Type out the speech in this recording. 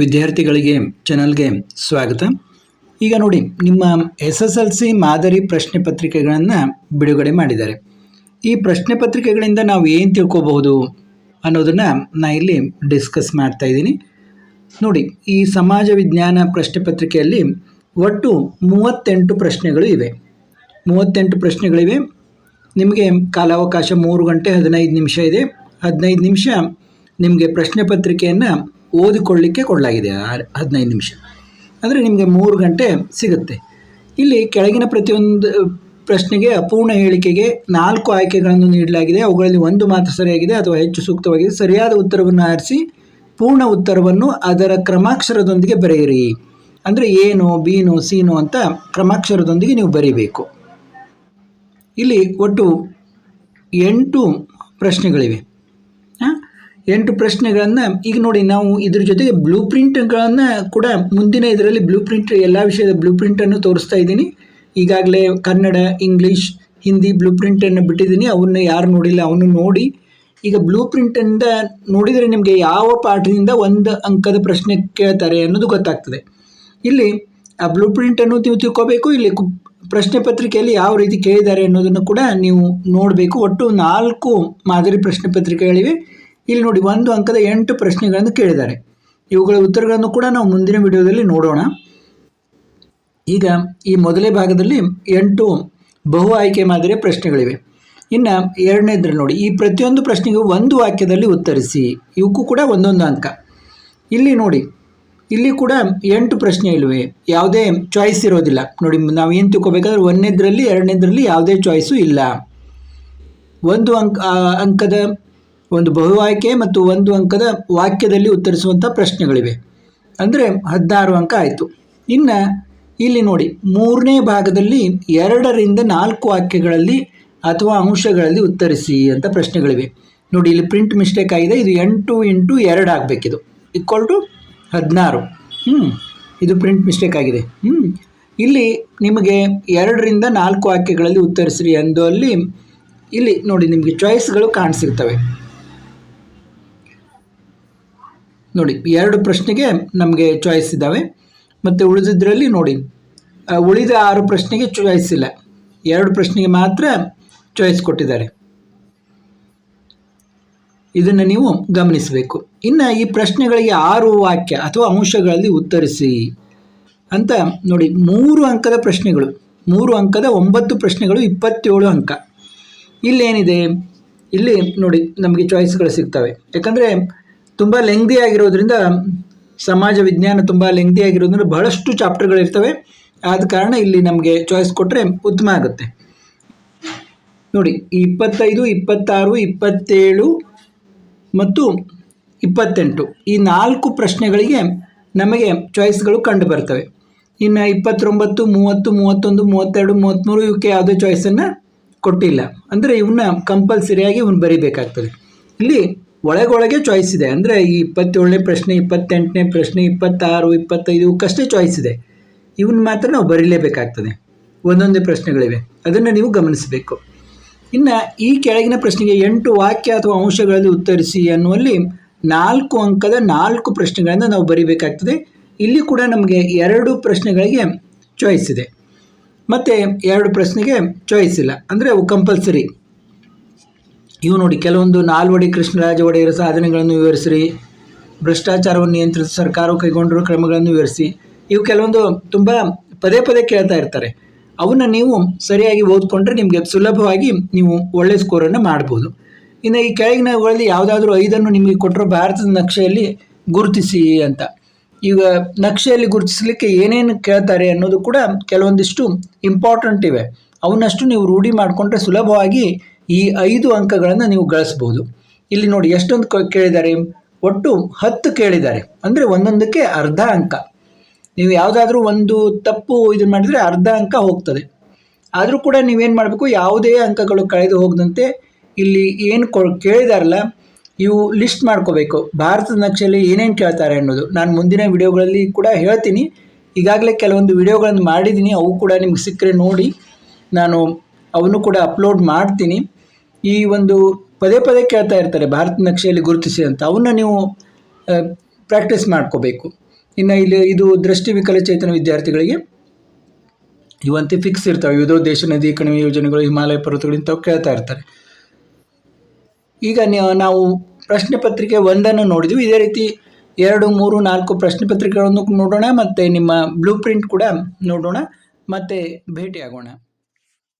ವಿದ್ಯಾರ್ಥಿಗಳಿಗೆ ಚಾನಲ್ಗೆ ಸ್ವಾಗತ. ಈಗ ನೋಡಿ, ನಿಮ್ಮ ಎಸ್ ಎಸ್ ಎಲ್ ಸಿ ಮಾದರಿ ಪ್ರಶ್ನೆ ಪತ್ರಿಕೆಗಳನ್ನು ಬಿಡುಗಡೆ ಮಾಡಿದ್ದಾರೆ. ಈ ಪ್ರಶ್ನೆ ಪತ್ರಿಕೆಗಳಿಂದ ನಾವು ಏನು ತಿಳ್ಕೊಬಹುದು ಅನ್ನೋದನ್ನು ನಾ ಇಲ್ಲಿ ಡಿಸ್ಕಸ್ ಮಾಡ್ತಾ ಇದ್ದೀನಿ. ನೋಡಿ, ಈ ಸಮಾಜ ವಿಜ್ಞಾನ ಪ್ರಶ್ನೆ ಪತ್ರಿಕೆಯಲ್ಲಿ ಒಟ್ಟು ಮೂವತ್ತೆಂಟು ಪ್ರಶ್ನೆಗಳು ಇವೆ. ಮೂವತ್ತೆಂಟು ಪ್ರಶ್ನೆಗಳಿವೆ. ನಿಮಗೆ ಕಾಲಾವಕಾಶ ಮೂರು ಗಂಟೆ ಹದಿನೈದು ನಿಮಿಷ ಇದೆ. ಹದಿನೈದು ನಿಮಿಷ ನಿಮಗೆ ಪ್ರಶ್ನೆ ಪತ್ರಿಕೆಯನ್ನು ಓದಿಕೊಳ್ಳಿಕ್ಕೆ ಕೊಡಲಾಗಿದೆ ಹದಿನೈದು ನಿಮಿಷ. ಅಂದರೆ ನಿಮಗೆ ಮೂರು ಗಂಟೆ ಸಿಗುತ್ತೆ. ಇಲ್ಲಿ ಕೆಳಗಿನ ಪ್ರತಿಯೊಂದು ಪ್ರಶ್ನೆಗೆ ಅಪೂರ್ಣ ಹೇಳಿಕೆಗೆ ನಾಲ್ಕು ಆಯ್ಕೆಗಳನ್ನು ನೀಡಲಾಗಿದೆ. ಅವುಗಳಲ್ಲಿ ಒಂದು ಮಾತ್ರ ಸರಿಯಾಗಿದೆ, ಅಥವಾ ಹೆಚ್ಚು ಸೂಕ್ತವಾಗಿದೆ. ಸರಿಯಾದ ಉತ್ತರವನ್ನು ಆರಿಸಿ, ಪೂರ್ಣ ಉತ್ತರವನ್ನು ಅದರ ಕ್ರಮಾಕ್ಷರದೊಂದಿಗೆ ಬರೆಯಿರಿ. ಅಂದರೆ ಏನು ಬೀನು, ಸೀನು ಅಂತ ಕ್ರಮಾಕ್ಷರದೊಂದಿಗೆ ನೀವು ಬರೀಬೇಕು. ಇಲ್ಲಿ ಒಟ್ಟು ಎಂಟು ಪ್ರಶ್ನೆಗಳಿವೆ. ಎಂಟು ಪ್ರಶ್ನೆಗಳನ್ನು ಈಗ ನೋಡಿ ನಾವು ಇದ್ರ ಜೊತೆಗೆ ಬ್ಲೂ ಪ್ರಿಂಟ್ಗಳನ್ನು ಕೂಡ ಮುಂದಿನ ಇದರಲ್ಲಿ ಬ್ಲೂ ಪ್ರಿಂಟ್ ಎಲ್ಲ ವಿಷಯದ ಬ್ಲೂ ಪ್ರಿಂಟನ್ನು ತೋರಿಸ್ತಾ ಇದ್ದೀನಿ. ಈಗಾಗಲೇ ಕನ್ನಡ ಇಂಗ್ಲೀಷ್ ಹಿಂದಿ ಬ್ಲೂ ಪ್ರಿಂಟನ್ನು ಬಿಟ್ಟಿದ್ದೀನಿ. ಅವನ್ನ ಯಾರು ನೋಡಿಲ್ಲ ಅವನು ನೋಡಿ. ಈಗ ಬ್ಲೂ ಪ್ರಿಂಟಿಂದ ನೋಡಿದರೆ ನಿಮಗೆ ಯಾವ ಪಾಠದಿಂದ ಒಂದು ಅಂಕದ ಪ್ರಶ್ನೆ ಕೇಳ್ತಾರೆ ಅನ್ನೋದು ಗೊತ್ತಾಗ್ತದೆ. ಇಲ್ಲಿ ಆ ಬ್ಲೂ ಪ್ರಿಂಟನ್ನು ನೀವು ತಿಳ್ಕೋಬೇಕು. ಇಲ್ಲಿ ಪ್ರಶ್ನೆ ಪತ್ರಿಕೆಯಲ್ಲಿ ಯಾವ ರೀತಿ ಕೇಳಿದ್ದಾರೆ ಅನ್ನೋದನ್ನು ಕೂಡ ನೀವು ನೋಡಬೇಕು. ಒಟ್ಟು ನಾಲ್ಕು ಮಾದರಿ ಪ್ರಶ್ನೆ ಪತ್ರಿಕೆಗಳಿವೆ. ಇಲ್ಲಿ ನೋಡಿ ಒಂದು ಅಂಕದ ಎಂಟು ಪ್ರಶ್ನೆಗಳನ್ನು ಕೇಳಿದ್ದಾರೆ. ಇವುಗಳ ಉತ್ತರಗಳನ್ನು ಕೂಡ ನಾವು ಮುಂದಿನ ವಿಡಿಯೋದಲ್ಲಿ ನೋಡೋಣ. ಈಗ ಈ ಮೊದಲೇ ಭಾಗದಲ್ಲಿ ಎಂಟು ಬಹು ಆಯ್ಕೆ ಮಾದರಿಯ ಪ್ರಶ್ನೆಗಳಿವೆ. ಇನ್ನು ಎರಡನೇದ್ರ ನೋಡಿ, ಈ ಪ್ರತಿಯೊಂದು ಪ್ರಶ್ನೆಗೂ ಒಂದು ವಾಕ್ಯದಲ್ಲಿ ಉತ್ತರಿಸಿ. ಇವಕ್ಕೂ ಕೂಡ ಒಂದೊಂದು ಅಂಕ. ಇಲ್ಲಿ ನೋಡಿ, ಇಲ್ಲಿ ಕೂಡ ಎಂಟು ಪ್ರಶ್ನೆ ಇಲ್ವೇ? ಯಾವುದೇ ಚಾಯ್ಸ್ ಇರೋದಿಲ್ಲ. ನೋಡಿ, ನಾವು ಏನು ತಿಳ್ಕೊಬೇಕಾದ್ರೆ ಒಂದನೇದ್ರಲ್ಲಿ, ಎರಡನೇದ್ರಲ್ಲಿ ಯಾವುದೇ ಚಾಯ್ಸು ಇಲ್ಲ. ಒಂದು ಅಂಕ ಅಂಕದ ಒಂದು ಬಹು ಆಯ್ಕೆ ಮತ್ತು ಒಂದು ಅಂಕದ ವಾಕ್ಯದಲ್ಲಿ ಉತ್ತರಿಸುವಂಥ ಪ್ರಶ್ನೆಗಳಿವೆ. ಅಂದರೆ ಹದಿನಾರು ಅಂಕ ಆಯಿತು. ಇನ್ನು ಇಲ್ಲಿ ನೋಡಿ, ಮೂರನೇ ಭಾಗದಲ್ಲಿ ಎರಡರಿಂದ ನಾಲ್ಕು ವಾಕ್ಯಗಳಲ್ಲಿ ಅಥವಾ ಅಂಶಗಳಲ್ಲಿ ಉತ್ತರಿಸಿ ಅಂತ ಪ್ರಶ್ನೆಗಳಿವೆ. ನೋಡಿ, ಇಲ್ಲಿ ಪ್ರಿಂಟ್ ಮಿಸ್ಟೇಕ್ ಆಗಿದೆ. ಇದು ಎಂಟು ಇಂಟು ಎರಡು ಆಗಬೇಕಿದು. ಈಕ್ವಲ್ ಟು ಹದಿನಾರು. ಹ್ಞೂ ಇದು ಪ್ರಿಂಟ್ ಮಿಸ್ಟೇಕ್ ಆಗಿದೆ. ಹ್ಞೂ ಇಲ್ಲಿ ನಿಮಗೆ ಎರಡರಿಂದ ನಾಲ್ಕು ವಾಕ್ಯಗಳಲ್ಲಿ ಉತ್ತರಿಸ್ರಿ ಎಂದು ಅಲ್ಲಿ, ಇಲ್ಲಿ ನೋಡಿ ನಿಮಗೆ ಚಾಯ್ಸ್ಗಳು ಕಾಣಿಸಿರ್ತವೆ ನೋಡಿ, ಎರಡು ಪ್ರಶ್ನೆಗೆ ನಮಗೆ ಚಾಯ್ಸ್ ಇದ್ದಾವೆ. ಮತ್ತು ಉಳಿದಿದ್ದರಲ್ಲಿ ನೋಡಿ ಉಳಿದ ಆರು ಪ್ರಶ್ನೆಗೆ ಚಾಯ್ಸ್ ಇಲ್ಲ. ಎರಡು ಪ್ರಶ್ನೆಗೆ ಮಾತ್ರ ಚಾಯ್ಸ್ ಕೊಟ್ಟಿದ್ದಾರೆ. ಇದನ್ನು ನೀವು ಗಮನಿಸಬೇಕು. ಇನ್ನು ಈ ಪ್ರಶ್ನೆಗಳಿಗೆ ಆರು ವಾಕ್ಯ ಅಥವಾ ಅಂಶಗಳಲ್ಲಿ ಉತ್ತರಿಸಿ ಅಂತ ನೋಡಿ, ಮೂರು ಅಂಕದ ಪ್ರಶ್ನೆಗಳು, ಮೂರು ಅಂಕದ ಒಂಬತ್ತು ಪ್ರಶ್ನೆಗಳು ಇಪ್ಪತ್ತೇಳು ಅಂಕ. ಇಲ್ಲೇನಿದೆ? ಇಲ್ಲಿ ನೋಡಿ, ನಮಗೆ ಚಾಯ್ಸ್ಗಳು ಸಿಗ್ತವೆ. ಯಾಕಂದರೆ ತುಂಬ ಲೆಂಗ್ದಿ ಆಗಿರೋದ್ರಿಂದ ಸಮಾಜ ವಿಜ್ಞಾನ ತುಂಬ ಲೆಂಗ್ದಿ ಆಗಿರೋದ್ರಿಂದ ಬಹಳಷ್ಟು ಚಾಪ್ಟರ್ಗಳಿರ್ತವೆ ಆದ ಕಾರಣ ಇಲ್ಲಿ ನಮಗೆ ಚಾಯ್ಸ್ ಕೊಟ್ಟರೆ ಉತ್ತಮ ಆಗುತ್ತೆ. ನೋಡಿ, ಇಪ್ಪತ್ತೈದು, ಇಪ್ಪತ್ತಾರು, ಇಪ್ಪತ್ತೇಳು ಮತ್ತು ಇಪ್ಪತ್ತೆಂಟು ಈ ನಾಲ್ಕು ಪ್ರಶ್ನೆಗಳಿಗೆ ನಮಗೆ ಚಾಯ್ಸ್ಗಳು ಕಂಡು ಬರ್ತವೆ. ಇನ್ನು ಇಪ್ಪತ್ತೊಂಬತ್ತು, ಮೂವತ್ತು, ಮೂವತ್ತೊಂದು, ಮೂವತ್ತೆರಡು ಮೂವತ್ತ್ಮೂರು ಇವಕ್ಕೆ ಯಾವುದೇ ಚಾಯ್ಸನ್ನು ಕೊಟ್ಟಿಲ್ಲ. ಅಂದರೆ ಇವನ್ನ ಕಂಪಲ್ಸರಿಯಾಗಿ ಇವನು ಬರೀಬೇಕಾಗ್ತದೆ. ಇಲ್ಲಿ ಒಳಗೊಳಗೆ ಚಾಯ್ಸ್ ಇದೆ. ಅಂದರೆ ಈ ಇಪ್ಪತ್ತೇಳನೇ ಪ್ರಶ್ನೆ, ಇಪ್ಪತ್ತೆಂಟನೇ ಪ್ರಶ್ನೆ, ಇಪ್ಪತ್ತಾರು, ಇಪ್ಪತ್ತೈದು ಇವಕ್ಕಷ್ಟೇ ಚಾಯ್ಸ್ ಇದೆ. ಇವನ್ನ ಮಾತ್ರ ನಾವು ಬರೀಲೇಬೇಕಾಗ್ತದೆ. ಒಂದೊಂದೇ ಪ್ರಶ್ನೆಗಳಿವೆ. ಅದನ್ನು ನೀವು ಗಮನಿಸಬೇಕು. ಇನ್ನು ಈ ಕೆಳಗಿನ ಪ್ರಶ್ನೆಗೆ ಎಂಟು ವಾಕ್ಯ ಅಥವಾ ಅಂಶಗಳಲ್ಲಿ ಉತ್ತರಿಸಿ ಅನ್ನುವಲ್ಲಿ ನಾಲ್ಕು ಅಂಕದ ನಾಲ್ಕು ಪ್ರಶ್ನೆಗಳನ್ನು ನಾವು ಬರೀಬೇಕಾಗ್ತದೆ. ಇಲ್ಲಿ ಕೂಡ ನಮಗೆ ಎರಡು ಪ್ರಶ್ನೆಗಳಿಗೆ ಚಾಯ್ಸ್ ಇದೆ. ಮತ್ತು ಎರಡು ಪ್ರಶ್ನೆಗೆ ಚಾಯ್ಸ್ ಇಲ್ಲ. ಅಂದರೆ ಅವು ಕಂಪಲ್ಸರಿ ಇವು ನೋಡಿ, ಕೆಲವೊಂದು ನಾಲ್ವಡಿ ಕೃಷ್ಣರಾಜ ಒಡೆಯರ ಸಾಧನೆಗಳನ್ನು ವಿವರಿಸಿರಿ, ಭ್ರಷ್ಟಾಚಾರವನ್ನು ನಿಯಂತ್ರಿಸಿ ಸರ್ಕಾರವು ಕೈಗೊಂಡಿರುವ ಕ್ರಮಗಳನ್ನು ವಿವರಿಸಿ. ಇವು ಕೆಲವೊಂದು ತುಂಬ ಪದೇ ಪದೇ ಕೇಳ್ತಾ ಇರ್ತಾರೆ. ಅವನ್ನ ನೀವು ಸರಿಯಾಗಿ ಓದ್ಕೊಂಡ್ರೆ ನಿಮಗೆ ಸುಲಭವಾಗಿ ನೀವು ಒಳ್ಳೆ ಸ್ಕೋರನ್ನು ಮಾಡ್ಬೋದು. ಇನ್ನು ಈ ಕೆಳಗಿನವುಗಳಲ್ಲಿ ಯಾವುದಾದ್ರೂ ಐದನ್ನು ನಿಮಗೆ ಕೊಟ್ಟರು ಭಾರತದ ನಕ್ಷೆಯಲ್ಲಿ ಗುರುತಿಸಿ ಅಂತ. ಈಗ ನಕ್ಷೆಯಲ್ಲಿ ಗುರುತಿಸಲಿಕ್ಕೆ ಏನೇನು ಕೇಳ್ತಾರೆ ಅನ್ನೋದು ಕೂಡ ಕೆಲವೊಂದಿಷ್ಟು ಇಂಪಾರ್ಟೆಂಟ್ ಇವೆ. ಅವನ್ನಷ್ಟು ನೀವು ರೂಢಿ ಮಾಡಿಕೊಂಡ್ರೆ ಸುಲಭವಾಗಿ ಈ ಐದು ಅಂಕಗಳನ್ನು ನೀವು ಗಳಿಸ್ಬೋದು. ಇಲ್ಲಿ ನೋಡಿ ಎಷ್ಟೊಂದು ಕೇಳಿದ್ದಾರೆ. ಒಟ್ಟು ಹತ್ತು ಕೇಳಿದ್ದಾರೆ. ಅಂದರೆ ಒಂದೊಂದಕ್ಕೆ ಅರ್ಧ ಅಂಕ. ನೀವು ಯಾವುದಾದ್ರೂ ಒಂದು ತಪ್ಪು ಇದನ್ನು ಮಾಡಿದರೆ ಅರ್ಧ ಅಂಕ ಹೋಗ್ತದೆ. ಆದರೂ ಕೂಡ ನೀವೇನು ಮಾಡಬೇಕು? ಯಾವುದೇ ಅಂಕಗಳು ಕಳೆದು ಹೋಗದಂತೆ ಇಲ್ಲಿ ಏನು ಕೊ, ಕೇಳಿದಾರಲ್ಲ, ಇವು ಲಿಸ್ಟ್ ಮಾಡ್ಕೋಬೇಕು. ಭಾರತದ ನಕ್ಷೆಯಲ್ಲಿ ಏನೇನು ಕೇಳ್ತಾರೆ ಅನ್ನೋದು. ನಾನು ಮುಂದಿನ ವಿಡಿಯೋಗಳಲ್ಲಿ ಕೂಡ ಹೇಳ್ತೀನಿ. ಈಗಾಗಲೇ ಕೆಲವೊಂದು ವಿಡಿಯೋಗಳನ್ನು ಮಾಡಿದ್ದೀನಿ. ಅವು ಕೂಡ ನಿಮ್ಗೆ ಸಿಕ್ಕರೆ ನೋಡಿ. ನಾನು ಅವನ್ನು ಕೂಡ ಅಪ್ಲೋಡ್ ಮಾಡ್ತೀನಿ. ಈ ಒಂದು ಪದೇ ಪದೇ ಕೇಳ್ತಾ ಇರ್ತಾರೆ ಭಾರತ ನಕ್ಷೆಯಲ್ಲಿ ಗುರುತಿಸಿ ಅಂತ ಅವನ್ನ ನೀವು ಪ್ರಾಕ್ಟೀಸ್ ಮಾಡ್ಕೋಬೇಕು. ಇನ್ನು ಇಲ್ಲಿ ಇದು ದೃಷ್ಟಿ ವಿಕಲಚೇತನ ವಿದ್ಯಾರ್ಥಿಗಳಿಗೆ ಇವಂತೆ ಫಿಕ್ಸ್ ಇರ್ತವೆ. ಯಾವುದೋ ದೇಶ ನದಿ, ಕಣಿವೆ ಯೋಜನೆಗಳು, ಹಿಮಾಲಯ ಪರ್ವತಗಳು ಇಂಥವು ಕೇಳ್ತಾ ಇರ್ತಾರೆ. ಈಗ ನಾವು ಪ್ರಶ್ನೆ ಪತ್ರಿಕೆ ಒಂದನ್ನು ನೋಡಿದ್ವಿ. ಇದೇ ರೀತಿ ಎರಡು, ಮೂರು, ನಾಲ್ಕು ಪ್ರಶ್ನೆ ಪತ್ರಿಕೆಗಳನ್ನು ನೋಡೋಣ, ಮತ್ತು ನಿಮ್ಮ ಬ್ಲೂ ಪ್ರಿಂಟ್ ಕೂಡ ನೋಡೋಣ, ಮತ್ತು ಭೇಟಿಯಾಗೋಣ.